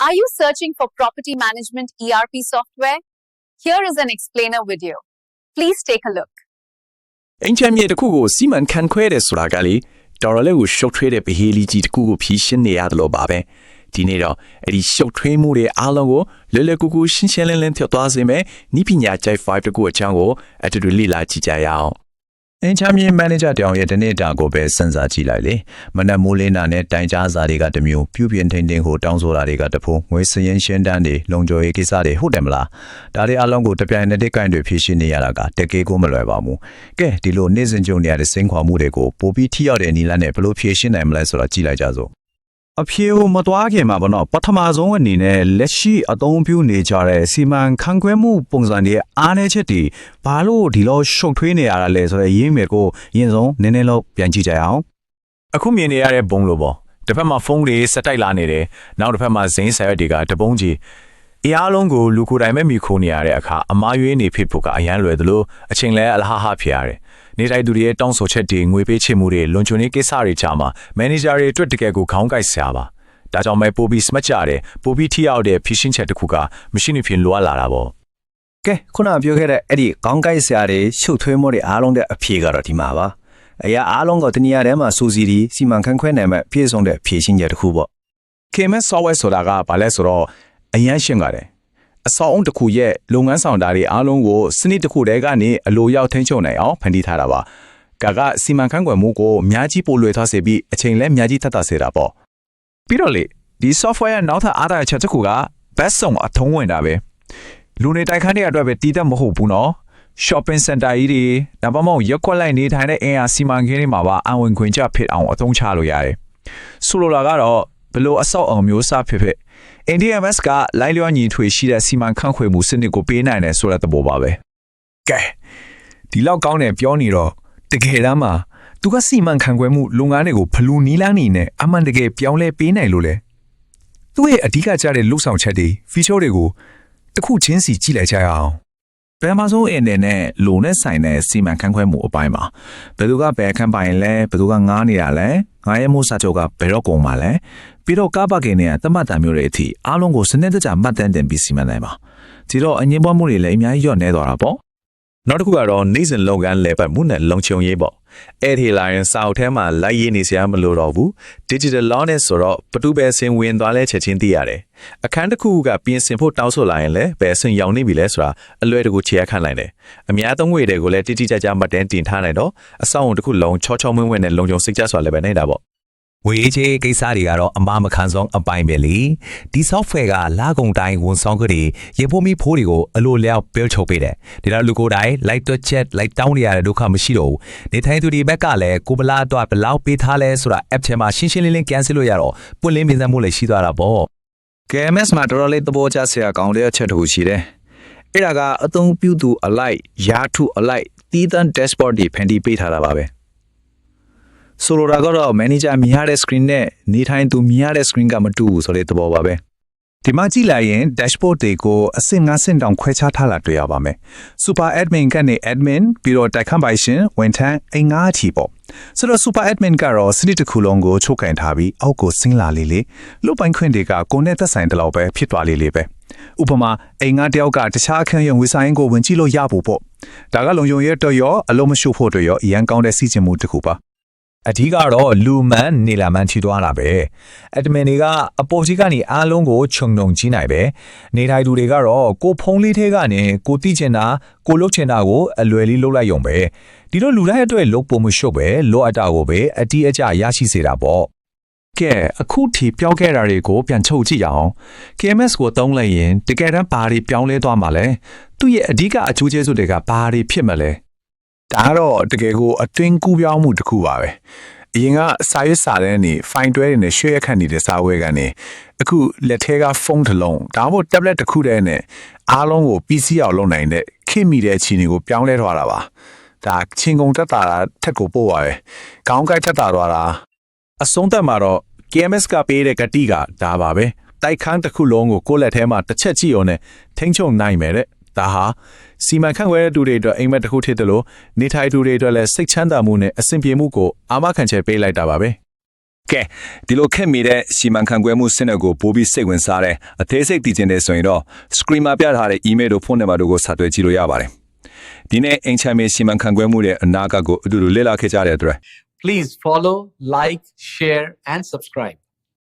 Are you searching for property management ERP software? Here is an explainer video. Please take a look. အင်ချမ်းမြေတစ်ခုကိုစီမံခန့်ခွဲတယ်ဆိုတာကလေတော်တော်လေးကိုရှုပ်ထွေးတဲ့ဗဟေလီကြီးတစ်ခုကိုဖြည့်ရှင်းနေရတယ်လို့ပါပဲဒီနေ့တော့အဲ့ဒီရှုပ်ထွေးမှုတွေအားလုံးကိုလွယ်လွယ်ကူကူရှင်းရှင်းလင်းလင်းပြောသွားစေမယ်နိပညာကျိုက်5တကူအချောင်းကိုအတူတူလေ့လာကြည့်ကြရအောင် အင်ချမ်းမြေမန်နေဂျာတောင်ရဲ့ဒီနေ့တာကိုပဲစဉ်းစားကြည့်လိုက်လေမနက်မိုးလင်းတာနဲ့တိုင်ကြားစာတွေကတစ်မျိုးပြုပြင်ထိန်ထိန်ကိုတောင်းဆိုတာတွေကတစ်ဖို့ငွေစရင်ရှင်းတန်းတွေလုံခြုံရေးကိစ္စတွေဟုတ်တယ်မလားဒါတွေအလုံးကိုတပြိုင်နက်တည်းကိုင်တွေဖြည့်ရှင်းနေရတာကတကယ်ကိုမလွယ်ပါဘူးကဲဒီလိုနေ့စဉ်ကြုံနေရတဲ့စိန်ခေါ်မှုတွေကိုပိုပြီးထိရောက်တဲ့နည်းလမ်းနဲ့ဘယ်လိုဖြည့်ရှင်းနိုင်မလဲဆိုတော့ကြည့်လိုက်ကြစို့ အဖြေကိုမတွားခင်မှာဗောနော်ပထမဆုံးအနေနဲ့လက်ရှိအသုံးပြုနေကြတဲ့စီမံခန့်ခွဲမှုပုံစံတွေအားနည်းချက်တွေဘာလို့ဒီလိုရှုပ်ထွေးနေရတာလဲဆိုတော့ရင်းမြစ်ကိုအရင်ဆုံးနည်းနည်းလောက်ပြန်ကြည့်ကြရအောင်အခုမြင်နေရတဲ့ဘုံလိုပေါ့တစ်ဖက်မှာဖုန်းတွေစက်တိုက်လာနေတယ်နောက်တစ်ဖက်မှာဇင်းဆယ်ရက်တွေကတပုံးကြီးအရာလုံးကိုလူကိုယ်တိုင်ပဲမိခိုးနေရတဲ့အခါအမားရွေးနေဖြစ်ဖို့ကအရန်လွယ်သလိုအချိန်လဲအလဟဟဖြစ်ရတယ် နေတိုင်းသူတွေရဲ့တောင်းဆိုချက်တွေငွေပေးချေမှုတွေလွန်ကျွံရေးကိစ္စတွေကြားမှာမန်နေဂျာတွေအတွက်တကယ်ကိုခေါင်းကိုက်ဆရာပါဒါကြောင့်ပဲပိုပြီးစမတ်ကြတယ်ပိုပြီးထိရောက်တဲ့ဖြစ်ရှင်းချက်တစ်ခုကမရှိနေဖြစ်လိုအပ်လာတာပေါ့ကဲခုနပြောခဲ့တဲ့အဲ့ဒီကောင်းကိုက်ဆရာတွေရှုပ်ထွေးမှုတွေအားလုံးတဲ့အဖြေကတော့ဒီမှာပါအရာအားလုံးကိုတနည်းအားထဲမှာစူစီဒီစီမံခန့်ခွဲနိုင်မဲ့ပြည့်စုံတဲ့ဖြည့်ရှင်းချက်တစ်ခုပေါ့ KMS software ဆိုတာကဘာလဲဆိုတော့အရန်ရှင်းပါတယ် အစောအုံတစ်ခုရဲ့လုပ်ငန်းဆောင်တာတွေအားလုံးကိုစနစ်တစ်ခုတည်းကနေအလိုရောက်ထိန်းချုပ်နိုင်အောင်ဖန်တီးထားတာပါကာကစီမံခန့်ခွဲမှုကိုအများကြီးပိုလွယ်ထားစေပြီးအချိန်လည်းအများကြီးထပ်တာစေတာပေါ့ပြီးတော့လေဒီ software ရဲ့နောက်ထပ်အားသာချက်တစ်ခုက best ဆုံးအထုံးဝင်တာပဲလူနေတိုက်ခန်းတွေအတွက်ပဲတည်တတ်မဟုတ်ဘူးနော် shopping center ကြီးတွေဒါမှမဟုတ်ရက်ခွက်လိုက်နေထိုင်တဲ့အင်အားစီမံကိန်းတွေမှာပါအဝင်ခွင့်ချဖြစ်အောင်အသုံးချလို့ရတယ်ဆိုလိုတာကတော့ဘလို့အဆောက်အအုံမျိုးစားဖြစ်ဖြစ် NDMS ကလိုက်လျောညီထွေရှိတဲ့စီမံခန့်ခွဲမှုစနစ်ကိုပေးနိုင်တယ်ဆိုတဲ့သဘောပါပဲကဲဒီလောက်ကောင်းတယ်ပြောနေတော့တကယ်တမ်းမှာသူကစီမံခန့်ခွဲမှုလုပ်ငန်းတွေကိုဘလူနီးလာနေနဲ့အမှန်တကယ်ပြောင်းလဲပေးနိုင်လို့လေသူ့ရဲ့အဓိကကျတဲ့လှုပ်ဆောင်ချက်တွေ feature တွေကိုတစ်ခုချင်းစီကြည့်လိုက်ကြရအောင်ပထမဆုံးအနေနဲ့လုံနဲ့ဆိုင်တဲ့စီမံခန့်ခွဲမှုအပိုင်းမှာဘယ်သူကဘယ်ခန့်ပိုင်လဲဘယ်သူကငားနေတာလဲငားရဲမှုစာချုပ်ကဘယ်တော့ကုန်မှာလဲ ပြီးတော့ကားပါကင်တွေကတတ်မှတ်တာမျိုးတွေအထိအားလုံးကိုစနစ်တကျမှတ်တမ်းတင်ပြီးစီမံနိုင်ပါဒီတော့အငင်းပွားမှုတွေလည်းအများကြီးညော့နေသွားတာပေါ့နောက်တစ်ခုကတော့နေစဉ်လုပ်ငန်းလဲပတ်မှုနဲ့လုံခြုံရေးပေါ့အဲ့ဒီလာရင်စာအုပ်ထဲမှာလိုက်ရေးနေစရာမလိုတော့ဘူး digital law နဲ့ဆိုတော့ဘသူပဲဆင်ဝင်သွားလဲချက်ချင်းသိရတယ်အခန်းတစ်ခုကပြင်ဆင်ဖို့တောင်းဆိုလာရင်လည်းဘယ်ဆင်ရောက်နေပြီလဲဆိုတာအလွယ်တကူချေရခန့်နိုင်တယ်အများသုံးငွေတွေကိုလည်းတိတိကျကျမှတ်တမ်းတင်ထားနိုင်တော့အဆောင်အုံတစ်ခုလုံးချောချောမွေ့မွေ့နဲ့လုံခြုံစိတ်ချစွာလည်းပဲနေတာပေါ့ ဝေးချေကိစ္စတွေကတော့အမမခံဆုံးအပိုင်းပဲလေဒီ software ကလာကုန်တိုင်းဝန်ဆောင်ကလေးရေဖို့မီဖိုးတွေကိုအလိုလျောက် build ချုပ်ပေးတယ်ဒီတော့လူကိုယ်တိုင် like to chat like တောင်းနေရတဲ့ဒုက္ခမရှိတော့ဘူးနေထိုင်သူတွေဘက်ကလည်းကိုဗလာတော့ဘယ်လောက်ပေးထားလဲဆိုတာ app ထဲမှာရှင်းရှင်းလင်းလင်း cancel လို့ရတော့ပွင့်လင်းမြင်စမှုလည်းရှိသွားတာပေါ့ KMS မှာတော်တော်လေးသဘောကျစရာကောင်းတဲ့အချက်တစ်ခုရှိတယ်အဲ့ဒါကအသုံးပြုသူအလိုက်ယာထုအလိုက်တည်တံ dashboard တွေဖန်တီးပေးထားတာပါပဲ ဆိုလိုတာကတော့ manager မြင်ရတဲ့ screen နဲ့နေထိုင်သူမြင်ရတဲ့ screen ကမတူဘူးဆိုတဲ့သဘောပါပဲဒီမှာကြည့်လိုက်ရင် dashboard တွေကိုအဆင့်၅ဆင့်တောင်ခွဲခြားထားလာတွေ့ရပါမယ် super admin ကနေ admin ပြီးတော့တိုက်ခန့်ပိုင်ရှင်ဝန်ထမ်းအင်္ဂါအထိပေါ့ဆိုတော့ super admin ကတော့စနစ်တစ်ခုလုံးကိုချုပ်ကင်ထားပြီးအောက်ကိုဆင်းလာလေးလေးလုတ်ပိုင်ခွင့်တွေကကိုယ်နဲ့သက်ဆိုင်တဲ့လောက်ပဲဖြစ်သွားလေးလေးပဲဥပမာအိမ်ငါတယောက်ကတခြားအခန်းရုံဝေဆိုင်ကိုဝင်ကြည့်လို့ရဖို့ပေါ့ဒါကလုံယုံရဲ့တော့ရောအလုံးမရှုပ်ဖို့တော့ရောအရန်ကောင်းတဲ့စီစဉ်မှုတစ်ခုပါ အဓိကတော့လူမှန်နေလာမှန်ထီသွားတာပဲအဒမင်တွေကအပေါ်စီကနေအားလုံးကိုခြုံငုံကြီးနိုင်ပဲနေထိုင်သူတွေကတော့ကိုဖုံးလေးထဲကနေကိုတိချင်တာကိုလုတ်ချင်တာကိုအလွယ်လေးလုတ်လိုက်ရုံပဲဒီလိုလူတိုင်းအတွက်လုတ်ဖို့မရှုပ်ပဲလောအပ်တာကိုပဲအတီးအကျရရှိစေတာပေါ့ကဲအခုထိပြောင်းခဲ့တာတွေကိုပြန်ချုပ်ကြည့်ရအောင် KMS ကိုသုံးလိုက်ရင်တကယ်တမ်းဘာတွေပြောင်းလဲသွားမှာလဲသူ့ရဲ့အဓိကအကျိုးကျေးဇူးတွေကဘာတွေဖြစ်မှာလဲ ဒါကတော့တကယ်ကိုအတွင်းကူးပြောင်းမှုတစ်ခုပါပဲအရင်ကစာရွက်စာတမ်းနေဖိုင်တွဲတွေနဲ့ရွှေရက်ခန့်နေတဲ့စာဝဲကနေအခုလက်ထဲကဖုန်းတစ်လုံးဒါမှမဟုတ် tablet တစ်ခုတည်းနဲ့အားလုံးကို PC အောင်လုပ်နိုင်တဲ့ခင်မိတဲ့အခြေအနေကိုပြောင်းလဲသွားတာပါဒါချင်းကုန်တက်တာထက်ကိုပို့ပါပဲခေါင်းကိုက်တက်တာသွားတာအဆုံးသက်မှာတော့ KMS ကပေးတဲ့ဂတိကဒါပါပဲတိုက်ခန်းတစ်ခုလုံးကိုကိုယ့်လက်ထဲမှာတစ်ချက်ကြည့်အောင်နဲ့ထိန်းချုပ်နိုင်မယ်တဲ့ ဒါဟာစီမံခန့်ခွဲတဲ့သူတွေအတွက်အိမ်မက်တစ်ခုဖြစ်တယ်လို့နေထိုင်သူတွေအတွက်လည်းစိတ်ချမ်းသာမှုနဲ့အဆင်ပြေမှုကိုအာမခံချက်ပေးလိုက်တာပါပဲကဲဒီလိုခက်မိတဲ့စီမံခန့်ခွဲမှုစနစ်ကိုပို့ပြီးစိတ်ဝင်စားတဲ့အသေးစိတ်တည်ကျင်နေဆိုရင်တော့ screen မှာပြထားတဲ့ email တို့ဖုန်းနံပါတ်တို့ကိုဆက်သွယ်ကြည့်လို့ရပါတယ်ဒီနေ့အင်ချမ်းမေစီမံခန့်ခွဲမှုရဲ့အနာဂတ်ကိုအတူတူလေ့လာခဲ့ကြတဲ့အတွက် Please follow, like, share, and subscribe.